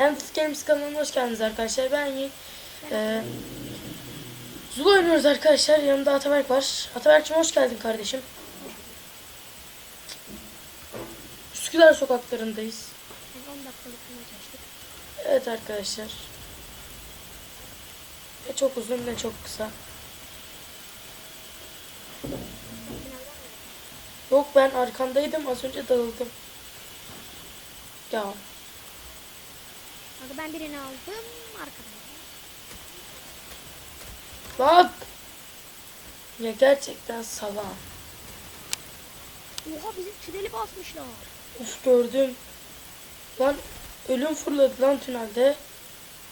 Endless Games kanalına hoş geldiniz arkadaşlar. Ben Yiğit. Ee, Zulu oynuyoruz arkadaşlar. Yanımda Ataberk var. Ataberk'cim hoş geldin kardeşim. Üsküdar sokaklarındayız. Yani 10 dakikalık bir maç açtık. Evet arkadaşlar. Ne çok uzun ne çok kısa. Yok ben arkandaydım az önce dağıldım. Ya Kanka ben birini aldım arkadan. lan. Ya gerçekten salam. Oha bizim tüneli basmışlar. Uf gördüm. Lan ölüm fırladı lan tünelde.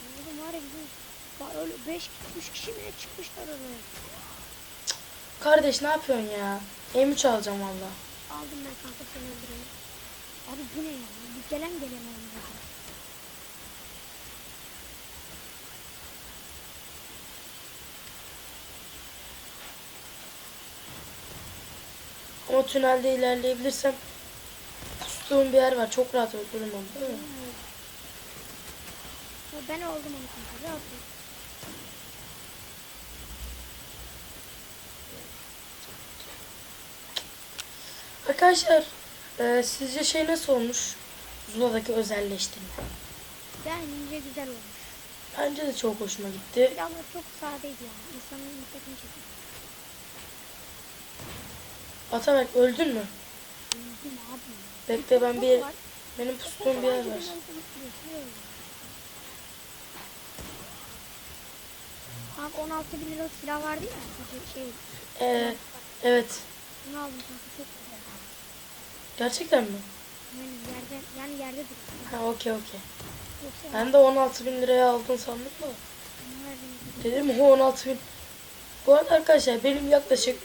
Oğlum var ya bizim var öyle 5 3 kişi mi çıkmışlar oraya. Kardeş ne yapıyorsun ya? M3 alacağım valla. Aldım ben kanka seni öldüreni. Abi bu ne ya? Bir gelen gelen oldu. Ama tünelde ilerleyebilirsem pustuğum bir yer var. Çok rahat öldürürüm onu değil mi? Ben oldum onu kanka. Rahat ol. Arkadaşlar e, sizce şey nasıl olmuş? Zula'daki özelleştirme. Bence güzel olmuş. Bence de çok hoşuma gitti. Silahlar çok sadeydi yani. İnsanın dikkatini çekiyor. Ataberk öldün mü? Öldüm abi. Bekle ben bir Var. benim pustuğum bir yer var. Kanka 16 bin lira silah vardı ya. Şey, Ee, evet. bunu aldım kanka çok güzel. Gerçekten mi? Yani yerde, yani yerde duruyor. Ha okey okey. Ben de 16 bin liraya aldın sandım da. Dedim o 16 bin. Bu arada arkadaşlar benim yaklaşık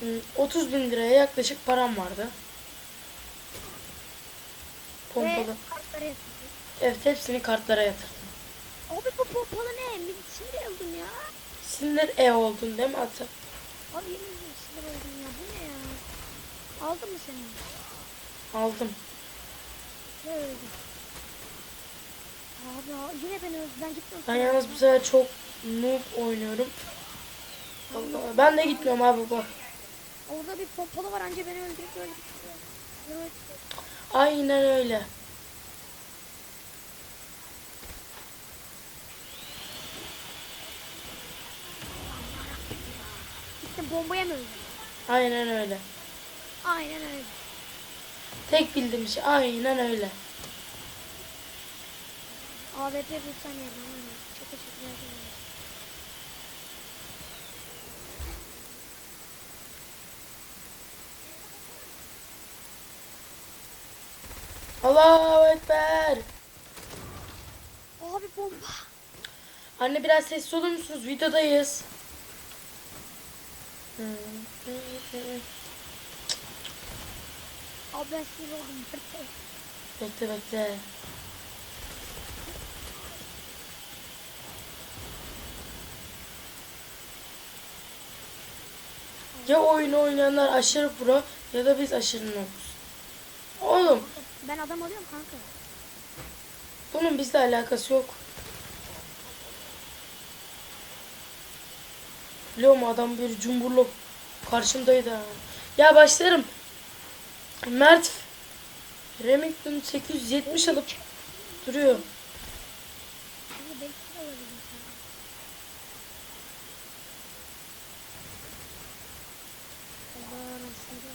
hmm, 30 bin liraya yaklaşık param vardı. Pompalı. Ve kartları yapıyor. Evet hepsini kartlara yatırdım. Abi bu pompalı ne? Sinir oldum ya. Sinir E oldun değil mi Ata? Abi yemin ederim sinir oldum ya. Bu ne ya? Aldın mı sen onu? Aldım. Ne öldü? Abi yine beni öldü. Ben gittim. Ben yalnız bu sefer çok noob oynuyorum. Allah, ben de gitmiyorum abi bak. Orada bir pompalı var anca beni öldürüp. Aynen öyle. Gittim bombaya mı öldüm? Aynen öyle. Aynen öyle. Tek bildiğim şey aynen öyle. AWP bulsan yerden öyle. Çok teşekkür ederim. Allahu Ekber. Abi bomba. Anne biraz sessiz olur musunuz? Videodayız. Abi ben sinir oldum. Bekle bekle. Ya oyunu oynayanlar aşırı pro ya da biz aşırı noobuz. Ben adam alıyorum kanka. bunun bizle alakası yok. Biliyor musun adam bir cumburlop karşımdaydı. Ya başlarım. Mert Remington 870 alıp duruyor. Kanka belki de alabilirim sana. Allah arasında.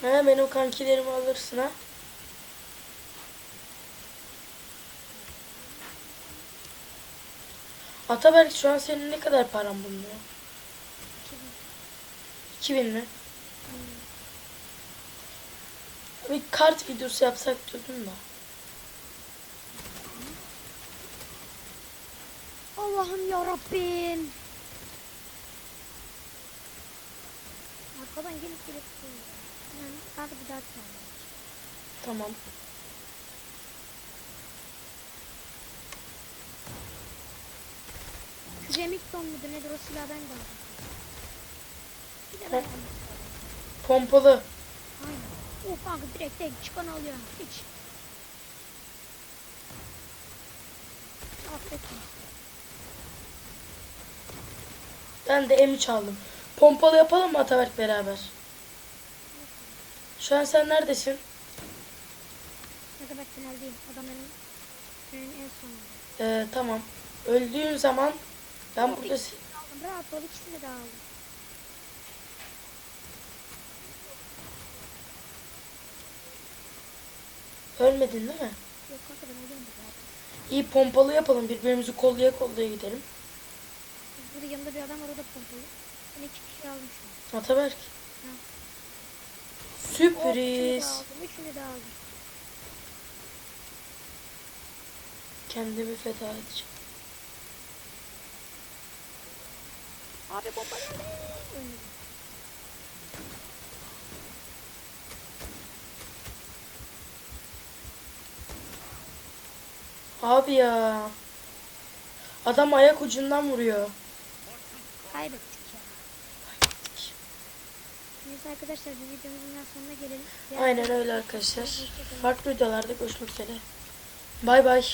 He benim kankilerimi alırsın ha. Ataberk şu an senin ne kadar paran bulunuyor? 2000 mi? Bir kart videosu yapsak diyordum da. Allah'ım ya Rabbim. Arkadan gelip gelip hadi bir daha çağır. Tamam. Remington mudur nedir o silahı ben de aldım. Bir de ben Ha. aldım. Pompalı. Aynen. O kanka direkt tek çıkan alıyor. Hiç. Peki. Ben de M3 aldım. Pompalı yapalım mı Ataberk beraber? Şu an sen neredesin? Ne kadar finaldeyim. Adamların günün en sonunda. Ee, tamam. Öldüğün zaman ben burada Aldım. Rahat ol ikisini de aldım. ölmedin değil mi? Yok kanka ben. İyi pompalı yapalım. Birbirimizi kollaya kollaya gidelim. Burada yanında bir adam var o da pompalı. Ben iki kişi almışım. Ataberk. Hı. Sürpriz. aldım. Üçünü de aldım. Kendimi feda edeceğim. Abi. Ölmedim. Abi ya. Adam ayak ucundan vuruyor. Kaybettik ya. Neyse arkadaşlar bu videomuzun daha sonuna gelelim. Aynen öyle arkadaşlar. Farklı videolarda görüşmek üzere. Bay bay.